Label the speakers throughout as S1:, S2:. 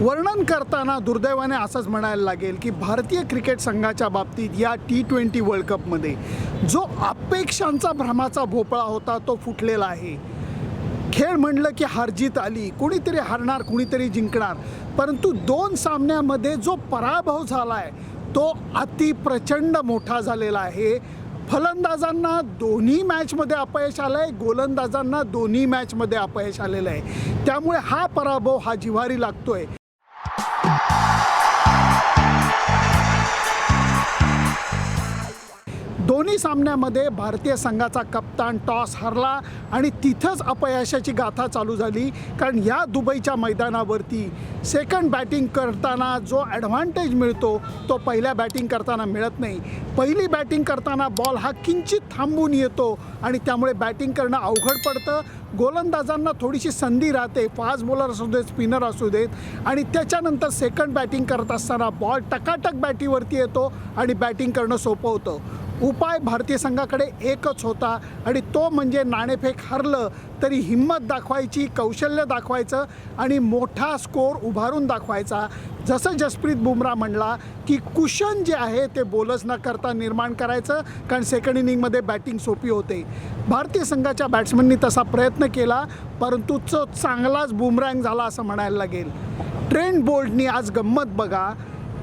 S1: वर्णन करताना दुर्दैवाने असंच म्हणायला लागेल की भारतीय क्रिकेट संघाच्या बाबतीत या टी ट्वेंटी वर्ल्ड कपमध्ये जो अपेक्षांचा भ्रमाचा भोपळा होता तो फुटलेला आहे. खेळ म्हणलं की हारजीत आली कुणीतरी हारणार कुणीतरी जिंकणार. परंतु दोन सामन्यामध्ये जो पराभव झाला आहे तो अति प्रचंड मोठा झालेला आहे. फलंदाजांना दोन्ही मॅचमध्ये अपयश आलं आहे गोलंदाजांना दोन्ही मॅचमध्ये अपयश आलेलं आहे. त्यामुळे हा पराभव हा जिव्हारी लागतोय. दोन्ही सामन्यामध्ये भारतीय संघाचा कप्तान टॉस हरला आणि तिथंच अपयशाची गाथा चालू झाली कारण या दुबईच्या मैदानावरती सेकंड बॅटिंग करताना जो ॲडव्हान्टेज मिळतो तो पहिल्या बॅटिंग करताना मिळत नाही. पहिली बॅटिंग करताना बॉल हा किंचित थांबून येतो आणि त्यामुळे बॅटिंग करणं अवघड पडतं. गोलंदाजांना थोडीशी संधी राहते फास्ट बॉलर असू देत स्पिनर असू देत आणि त्याच्यानंतर सेकंड बॅटिंग करत असताना बॉल टकाटक बॅटीवरती येतो आणि बॅटिंग करणं सोपं होतं. उपाय भारतीय संघाकडे एकच होता आणि तो म्हणजे नाणेफेक हरलं तरी हिंमत दाखवायची कौशल्य दाखवायचं आणि मोठा स्कोर उभारून दाखवायचा. जसं जसप्रीत बुमराह म्हणला की कुशन जे आहे ते बोलच न करता निर्माण करायचं कारण सेकंड इनिंगमध्ये बॅटिंग सोपी होते. भारतीय संघाच्या बॅट्समननी तसा प्रयत्न केला परंतु तो चांगलाच बुमरँग झाला असं म्हणायला लागेल. ट्रेंड बोल्डनी आज गंमत बघा.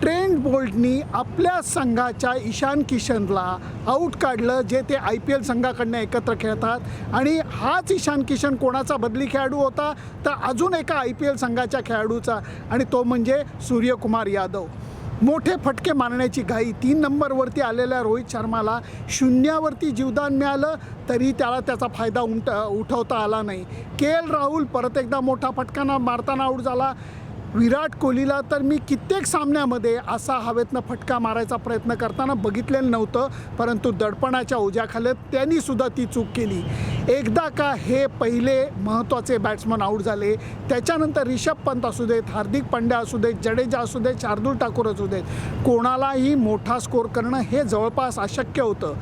S1: ट्रेंड बोल्टनी आपल्या संघाच्या ईशान किशनला आऊट काढलं जे ते आय पी एल संघाकडनं एकत्र खेळतात. आणि हाच ईशान किशन कोणाचा बदली खेळाडू होता? तर अजून एका आय पी एल संघाच्या खेळाडूचा. आणि तो म्हणजे सूर्यकुमार यादव. मोठे फटके मारण्याची घाई. तीन नंबरवरती आलेल्या रोहित शर्माला शून्यावरती जीवदान मिळालं तरी त्याला त्याचा फायदा उमट उठवता आला नाही. के एल राहुल परत एकदा मोठा फटकाना मारताना आऊट झाला. विराट कोहलीला तर मी कित्येक सामन्यामध्ये असा हवेतनं फटका मारायचा प्रयत्न करताना बघितलेलं नव्हतं परंतु दडपणाच्या ओझ्याखाली त्यांनी सुद्धा ती चूक केली. एकदा का हे पहिले महत्त्वाचे बॅट्समन आऊट झाले त्याच्यानंतर रिषभ पंत असू देत हार्दिक पांड्या असू देत जडेजा असू देत शार्दूल ठाकूर असू देत कोणालाही मोठा स्कोर करणं हे जवळपास अशक्य होतं.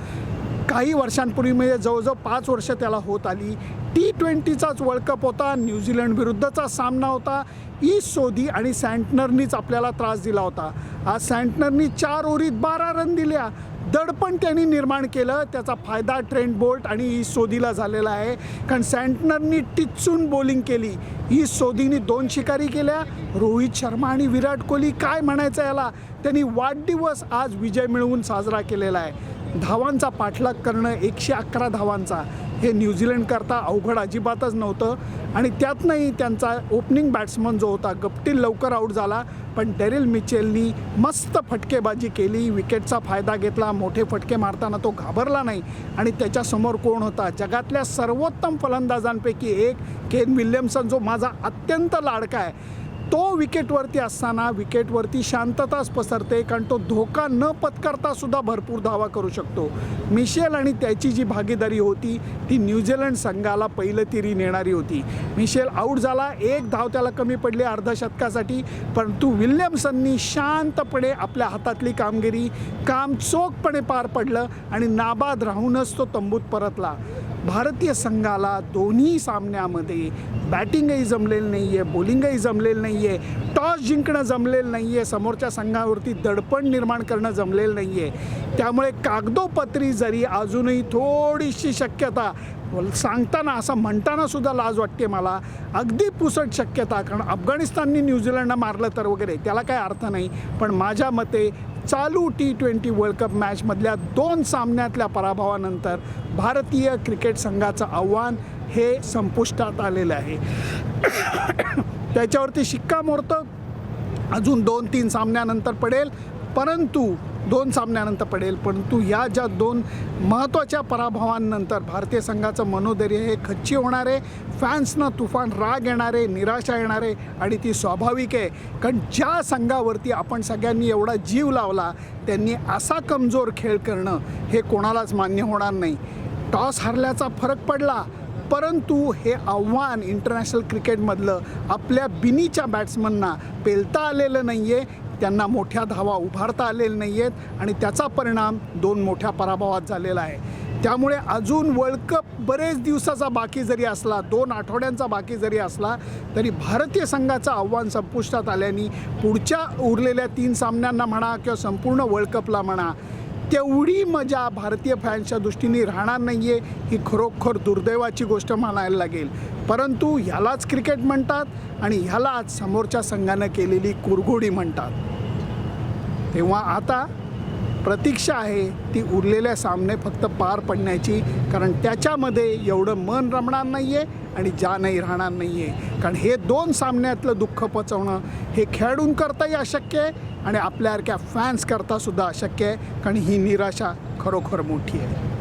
S1: काही वर्षांपूर्वी म्हणजे जवळजवळ पाच वर्ष त्याला होत आली. टी ट्वेंटीचाच वर्ल्ड कप होता न्यूझीलंड विरुद्धचा सामना होता. ई सोधी आणि सँटनरनीच आपल्याला त्रास दिला होता. आज सँटनरनी चार ओव्हरीत बारा रन दिल्या. दडपण त्यांनी निर्माण केलं. त्याचा फायदा ट्रेंड बोल्ट आणि ई सोधीला झालेला आहे. कारण सँटनरनी टिचून बॉलिंग केली. ई सोधीनी दोन शिकारी केल्या. रोहित शर्मा आणि विराट कोहली काय म्हणायचं याला? त्यांनी वाढदिवस आज विजय मिळवून साजरा केलेला आहे. धावांचा पाठलाग करणं एकशे अकरा धावांचा. हे न्यूझीलंडकरता अवघड अजिबातच नव्हतं. आणि त्यातनंही त्यांचा ओपनिंग बॅट्समन जो होता गप्टील लवकर आऊट झाला. पण डेरिल मिचेलनी मस्त फटकेबाजी केली. विकेटचा फायदा घेतला. मोठे फटके मारताना तो घाबरला नाही. आणि त्याच्यासमोर कोण होता? जगातल्या सर्वोत्तम फलंदाजांपैकी एक केन विल्यमसन जो माझा अत्यंत लाडका आहे. तो विकेटवरती असताना विकेटवरती शांतताच पसरते कारण तो धोका न पत्करता सुद्धा भरपूर धावा करू शकतो. मिशेल आणि त्याची जी भागीदारी होती ती न्यूझीलंड संघाला पहिलं तिरी नेणारी होती. मिशेल आऊट झाला एक धाव त्याला कमी पडली अर्धशतकासाठी परंतु विल्यमसननी शांतपणे आपल्या हातातली कामगिरी काम चोखपणे पार पडलं आणि नाबाद राहूनच तो तंबूत परतला. भारतीय संघाला दोन्ही सामन्यामध्ये बॅटिंगही जमलेलं नाही आहे बॉलिंगही जमलेलं नाही आहे टॉस जिंकणं जमलेलं नाही आहे समोरच्या संघावरती दडपण निर्माण करणं जमलेलं नाही आहे त्यामुळे कागदोपत्री जरी अजूनही थोडीशी शक्यता सांगताना असं म्हणताना सुद्धा लाज वाटते मला अगदी पुसट शक्यता कारण अफगाणिस्ताननी न्यूझीलंडला मारलं तर वगैरे त्याला काय अर्थ नाही. पण माझ्या मते चालू टी ट्वेंटी वर्ल्ड कप मॅचमधल्या दोन सामन्यातल्या पराभवानंतर भारतीय क्रिकेट संघाचं आव्हान हे संपुष्टात आलेलं आहे. त्याच्यावरती शिक्कामोर्तब. अजून दोन तीन सामन्यानंतर पडेल परंतु दोन सामन्यानंतर पडेल परंतु या ज्या दोन महत्त्वाच्या पराभवांनंतर भारतीय संघाचं मनोधैर्य हे खच्ची होणार आहे फॅन्सनं तुफान राग येणार आहे निराशा येणार आहे आणि ती स्वाभाविक आहे. कारण ज्या संघावरती आपण सगळ्यांनी एवढा जीव लावला त्यांनी असा कमजोर खेळ करणं हे कोणालाच मान्य होणार नाही. टॉस हरल्याचा फरक पडला परंतु हे आव्हान इंटरनॅशनल क्रिकेटमधलं आपल्या बिनीच्या बॅट्समनना पेलता आलेलं नाही आहे त्यांना मोठ्या धावा उभारता आलेल्या नाही आहेत आणि त्याचा परिणाम दोन मोठ्या पराभवात झालेला आहे. त्यामुळे अजून वर्ल्ड कप बरेच दिवसाचा बाकी जरी असला दोन आठवड्यांचा बाकी जरी असला तरी भारतीय संघाचं आव्हान संपुष्टात आल्याने पुढच्या उरलेल्या तीन सामन्यांना म्हणा किंवा संपूर्ण वर्ल्ड कपला म्हणा तेवढी मजा भारतीय फॅन्सच्या दृष्टीने राहणार नाही आहे ही खरोखर दुर्दैवाची गोष्ट म्हणायला लागेल. परंतु ह्यालाच क्रिकेट म्हणतात आणि ह्यालाच समोरच्या संघानं केलेली कुरघोडी म्हणतात. तेव्हा आता प्रतीक्षा आहे ती उरलेल्या सामने फक्त पार पडण्याची कारण त्याच्यामध्ये एवढं मन रमणार नाही आहे आणि जानही राहणार नाही आहे कारण हे दोन सामन्यातलं दुःख पचवणं हे खेळाडूंकरताही अशक्य आहे आणि आपल्यासारख्या फॅन्स करता सुद्धा अशक्य आहे. कारण ही निराशा खरोखर मोठी आहे.